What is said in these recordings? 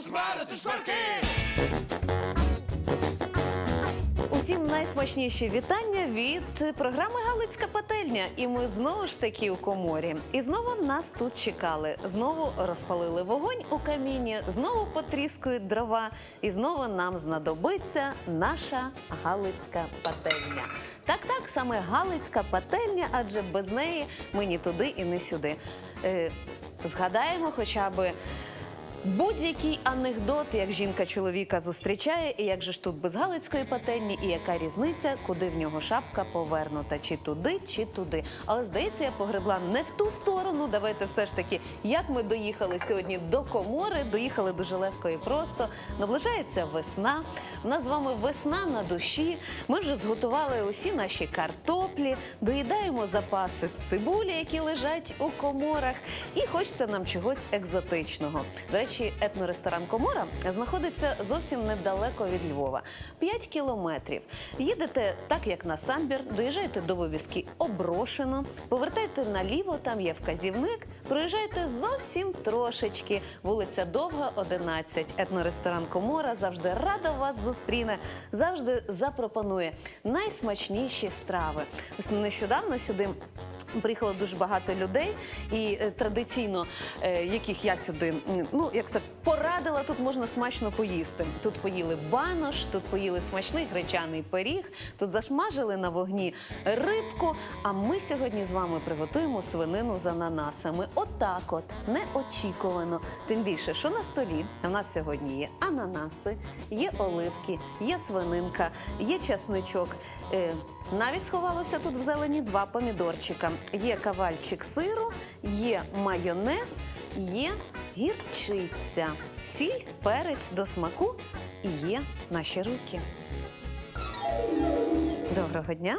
смерити шкварки. Усім найсмачніші вітання від програми Галицька пательня. І ми знову ж таки у коморі. І знову нас тут чекали. Знову розпалили вогонь у каміні, знову потріскують дрова, і знову нам знадобиться наша Галицька пательня. Так, так, саме Галицька пательня, адже без неї ми ні туди і не сюди. Е, згадаємо хоча би. Будь-який анекдот, як жінка чоловіка зустрічає, і як же ж тут без галицької пательні, і яка різниця, куди в нього шапка повернута, чи туди, чи туди. Але здається, я погребла не в ту сторону. Давайте все ж таки, як ми доїхали сьогодні до комори, доїхали дуже легко і просто. Наближається весна. У нас з вами весна на душі. Ми вже зготували усі наші картоплі, доїдаємо запаси цибулі, які лежать у коморах, і хочеться нам чогось екзотичного. До речі, етноресторан Комора знаходиться зовсім недалеко від Львова. 5 кілометрів. Їдете так, як на самбір, доїжджаєте до вивіски оброшено, повертаєте наліво, там є вказівник, проїжджаєте зовсім трошечки. Вулиця Довга, 11. Етноресторан Комора завжди рада вас зустріне, завжди запропонує найсмачніші страви. Нещодавно сюди. Приїхало дуже багато людей, і е, традиційно, е, яких я сюди, ну як порадила, тут можна смачно поїсти. Тут поїли банош, тут поїли смачний гречаний пиріг, тут зашмажили на вогні рибку. А ми сьогодні з вами приготуємо свинину з ананасами. Отак, от неочікувано. Тим більше, що на столі у нас сьогодні є ананаси, є оливки, є свининка, є часничок. Е, навіть сховалося тут в зелені два помідорчика. Є кавальчик сиру, є майонез, є гірчиця, сіль, перець до смаку і є наші руки. Доброго дня.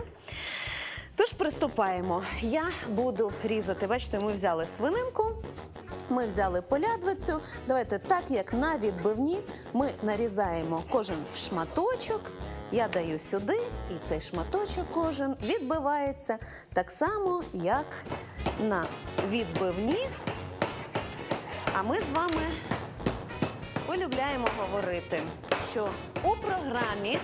Тож приступаємо. Я буду різати. Бачите, ми взяли свининку. Ми взяли полядвицю. Давайте так, як на відбивні, ми нарізаємо кожен шматочок. Я даю сюди, і цей шматочок кожен відбивається так само, як на відбивні. А ми з вами полюбляємо говорити, що у програмі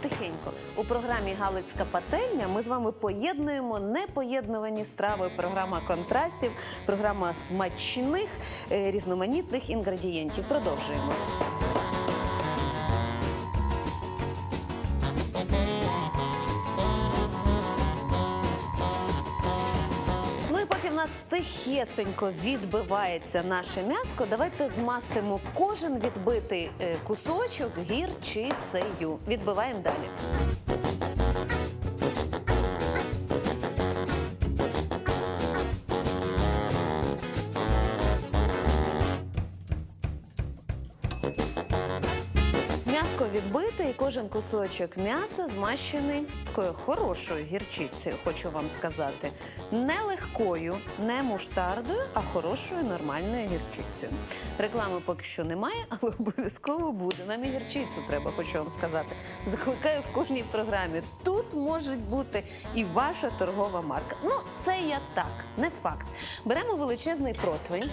тихенько. У програмі Галицька пательня ми з вами поєднуємо непоєднувані страви. Програма контрастів, програма смачних е, різноманітних інгредієнтів. Продовжуємо. Тихесенько відбивається наше м'яско, давайте змастимо кожен відбитий е, кусочок гірчицею. Відбиваємо далі. Кожен кусочок м'яса змащений такою хорошою гірчицею, хочу вам сказати. Не легкою, не муштардою, а хорошою нормальною гірчицею. Реклами поки що немає, але обов'язково буде. Нам і гірчицю треба, хочу вам сказати. Закликаю в кожній програмі. Тут може бути і ваша торгова марка. Ну, це я так, не факт. Беремо величезний противень.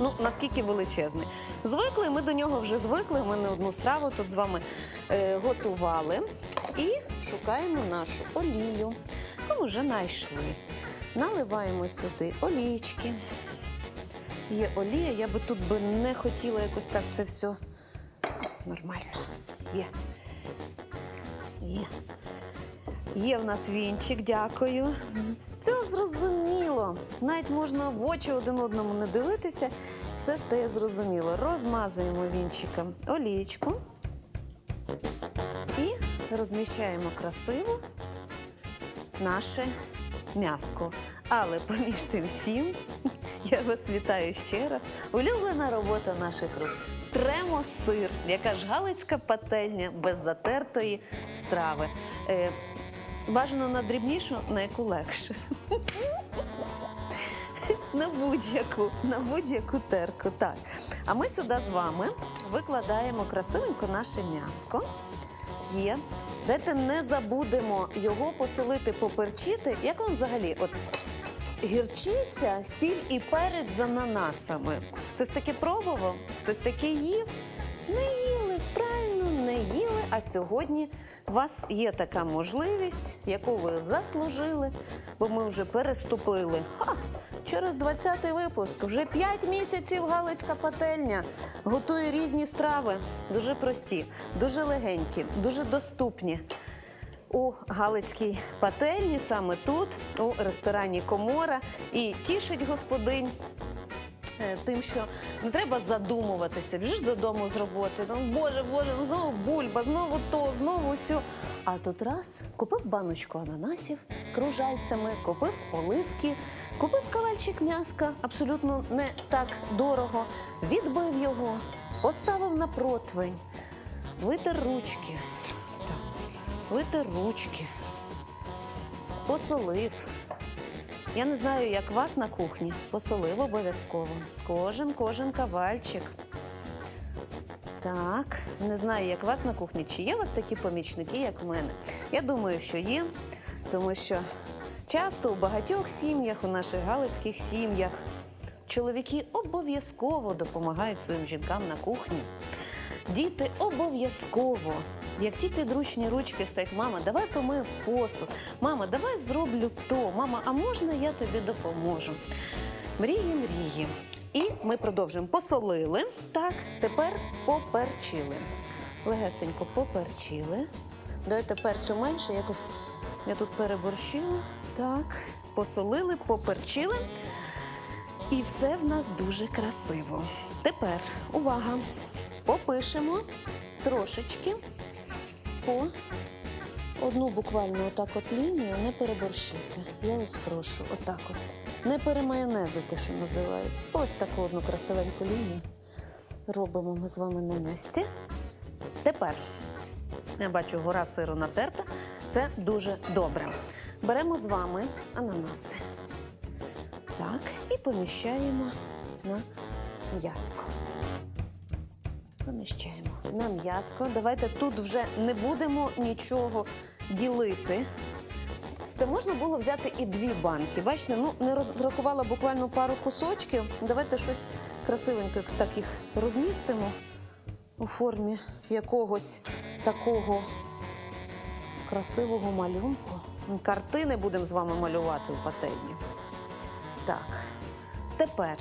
Ну, наскільки величезний. Звикли, ми до нього вже звикли. Ми не одну страву тут з вами е, готували. І шукаємо нашу олію. Ну, Ми вже знайшли. Наливаємо сюди олійки. Є олія, я би тут би не хотіла якось так це все. Нормально. Є. Є. Є в нас вінчик, дякую. Все зрозуміло. Навіть можна в очі один одному не дивитися, все стає зрозуміло. Розмазуємо вінчиком олієчку і розміщаємо красиво наше м'яско. Але поміж тим всім я вас вітаю ще раз. Улюблена робота наших рук. Тремо сир, яка ж галицька пательня без затертої страви. Е, бажано на дрібнішу, на яку легше. на будь-яку, на будь-яку терку. Так. А ми сюди з вами викладаємо красивенько наше м'яско. Є. Дайте не забудемо його посолити, поперчити. Як вам взагалі? От гірчиця, сіль і перець з ананасами. Хтось таке пробував? Хтось таке їв? Не їли. А сьогодні у вас є така можливість, яку ви заслужили, бо ми вже переступили. Ха! Через 20-й випуск вже 5 місяців Галицька пательня готує різні страви, дуже прості, дуже легенькі, дуже доступні. У Галицькій пательні саме тут, у ресторані Комора, і тішить господинь е, тим, що не треба задумуватися, біжиш додому з роботи. Ну, боже, боже, знову бульба, знову то, знову сю. А тут раз купив баночку ананасів кружальцями, купив оливки, купив кавальчик м'яска, абсолютно не так дорого, відбив його, поставив на противень, витер ручки. Витер ручки, посолив. Я не знаю, як вас на кухні. Посолив обов'язково. Кожен, кожен кавальчик. Так, не знаю, як вас на кухні. Чи є у вас такі помічники, як в мене? Я думаю, що є, тому що часто у багатьох сім'ях, у наших галицьких сім'ях, чоловіки обов'язково допомагають своїм жінкам на кухні. Діти обов'язково, як ті підручні ручки стоять, мама, давай помию посуд, мама, давай зроблю то, мама, а можна я тобі допоможу? Мрії, мрії. І ми продовжуємо. Посолили. Так, тепер поперчили. Легесенько поперчили. Давайте перцю менше, якось я тут переборщила. Так, посолили, поперчили. І все в нас дуже красиво. Тепер увага! Попишемо трошечки по одну буквально отак от лінію, не переборщити. Я вас прошу, отак от. Не перемайонезити, що називається. Ось таку одну красивеньку лінію робимо ми з вами на місці. Тепер я бачу, гора сиру натерта. Це дуже добре. Беремо з вами ананаси. Так, і поміщаємо на м'язко. Поміщаємо на м'язко. Давайте тут вже не будемо нічого ділити. Та можна було взяти і дві банки. Бачите, ну не розрахувала буквально пару кусочків. Давайте щось красивенько так їх розмістимо у формі якогось такого красивого малюнку. Картини будемо з вами малювати у пательні. Так, тепер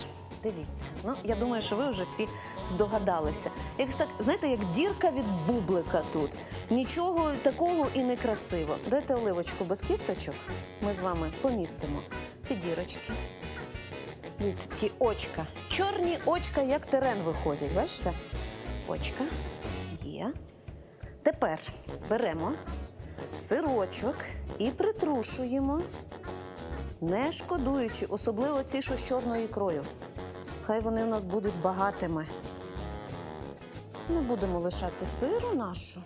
дивіться. Ну, я думаю, що ви вже всі здогадалися. Якось так, знаєте, як дірка від бублика тут. Нічого такого і не красиво. Дайте оливочку без кісточок. Ми з вами помістимо ці дірочки. Дивіться, такі очка. Чорні очка, як терен виходять. Бачите? Очка є. Тепер беремо сирочок і притрушуємо, не шкодуючи, особливо ці, що з чорною ікрою. Хай вони у нас будуть багатими. Не будемо лишати сиру нашу.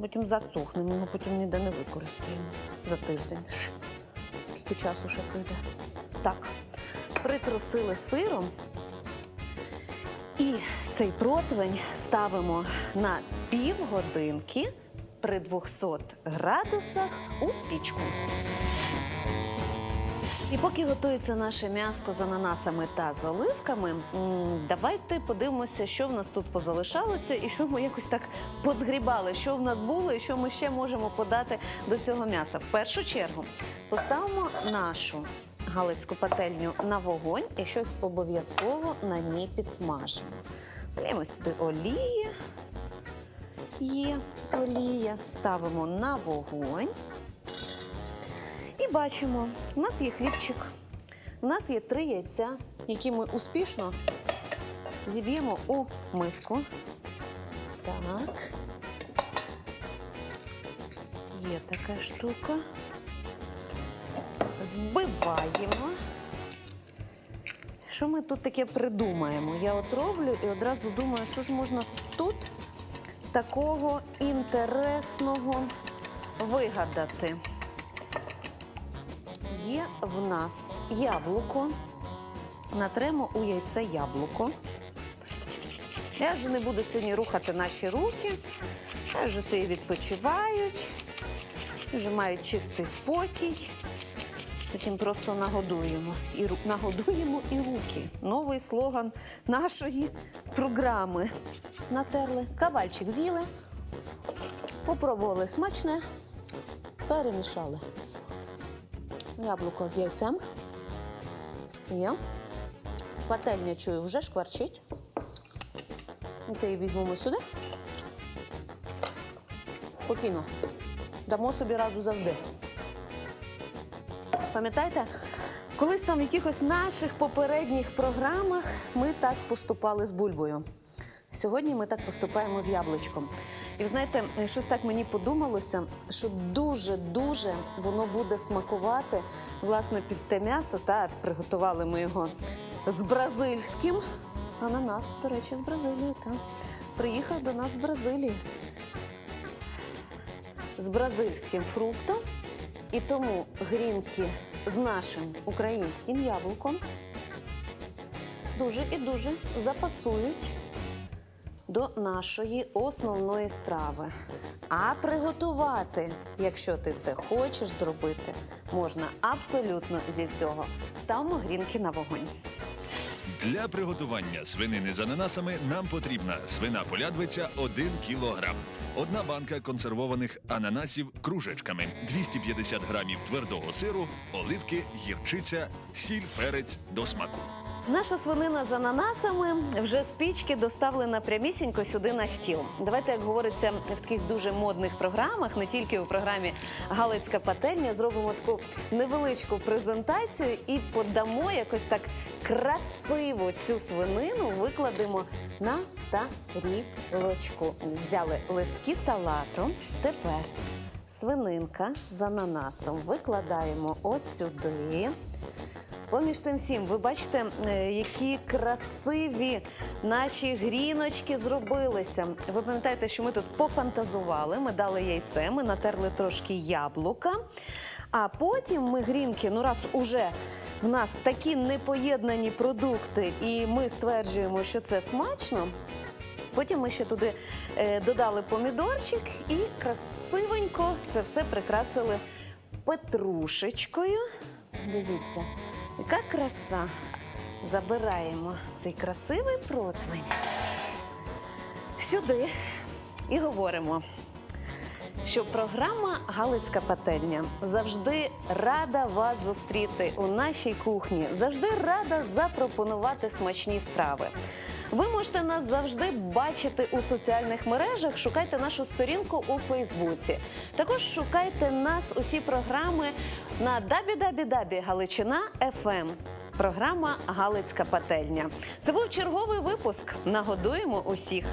Потім засохне, ми його потім ніде не використаємо за тиждень. Скільки часу ще пройде? Так, притрусили сиром. І цей противень ставимо на півгодинки при 200 градусах у пічку. І поки готується наше м'яско з ананасами та з оливками, давайте подивимося, що в нас тут позалишалося і що ми якось так позгрібали, що в нас було і що ми ще можемо подати до цього м'яса. В першу чергу поставимо нашу галицьку пательню на вогонь і щось обов'язково на ній підсмажимо. Даємо сюди олії. Є олія, ставимо на вогонь. І бачимо, у нас є хлібчик, у нас є три яйця, які ми успішно зіб'ємо у миску. Так. Є така штука. Збиваємо. Що ми тут таке придумаємо? Я от роблю і одразу думаю, що ж можна тут такого інтересного вигадати. Є в нас яблуко. Натремо у яйце яблуко. Я вже не буду сьогодні рухати наші руки. Я вже собі відпочивають, вже мають чистий спокій. Потім просто нагодуємо. І нагодуємо і руки. Новий слоган нашої програми. Натерли, кавальчик з'їли, попробували смачне, перемішали. Яблуко з яйцем. Є. Пательня чую, вже шкварчить. Окей, візьмемо сюди. Спокійно. Дамо собі раду завжди. Пам'ятаєте, колись там в якихось наших попередніх програмах ми так поступали з бульбою. Сьогодні ми так поступаємо з яблучком. І знаєте, щось так мені подумалося, що дуже-дуже воно буде смакувати власне під те м'ясо. Та приготували ми його з бразильським. Ананас, до речі, з Бразилії. Та. Приїхав до нас з Бразилії з бразильським фруктом. І тому грінки з нашим українським яблуком дуже і дуже запасують до нашої основної страви. А приготувати, якщо ти це хочеш зробити, можна абсолютно зі всього. Ставимо грінки на вогонь. Для приготування свинини з ананасами нам потрібна свина полядвиця 1 кілограм, одна банка консервованих ананасів кружечками, 250 грамів твердого сиру, оливки, гірчиця, сіль, перець до смаку. Наша свинина з ананасами вже з пічки доставлена прямісінько сюди на стіл. Давайте, як говориться в таких дуже модних програмах, не тільки у програмі Галицька пательня, зробимо таку невеличку презентацію і подамо якось так красиво цю свинину, викладемо на тарілочку. Взяли листки салату. Тепер свининка з ананасом викладаємо от сюди. Поміж тим всім, ви бачите, е, які красиві наші гріночки зробилися. Ви пам'ятаєте, що ми тут пофантазували, ми дали яйце, ми натерли трошки яблука. А потім ми грінки, ну раз уже в нас такі непоєднані продукти, і ми стверджуємо, що це смачно. Потім ми ще туди е, додали помідорчик і красивенько це все прикрасили петрушечкою. Дивіться, яка краса. Забираємо цей красивий противень сюди і говоримо, що програма Галицька пательня завжди рада вас зустріти у нашій кухні, завжди рада запропонувати смачні страви. Ви можете нас завжди бачити у соціальних мережах. Шукайте нашу сторінку у Фейсбуці. Також шукайте нас усі програми на Дабі-Дабі-Дабі Галичина ФМ. Програма Галицька пательня. Це був черговий випуск. Нагодуємо усіх.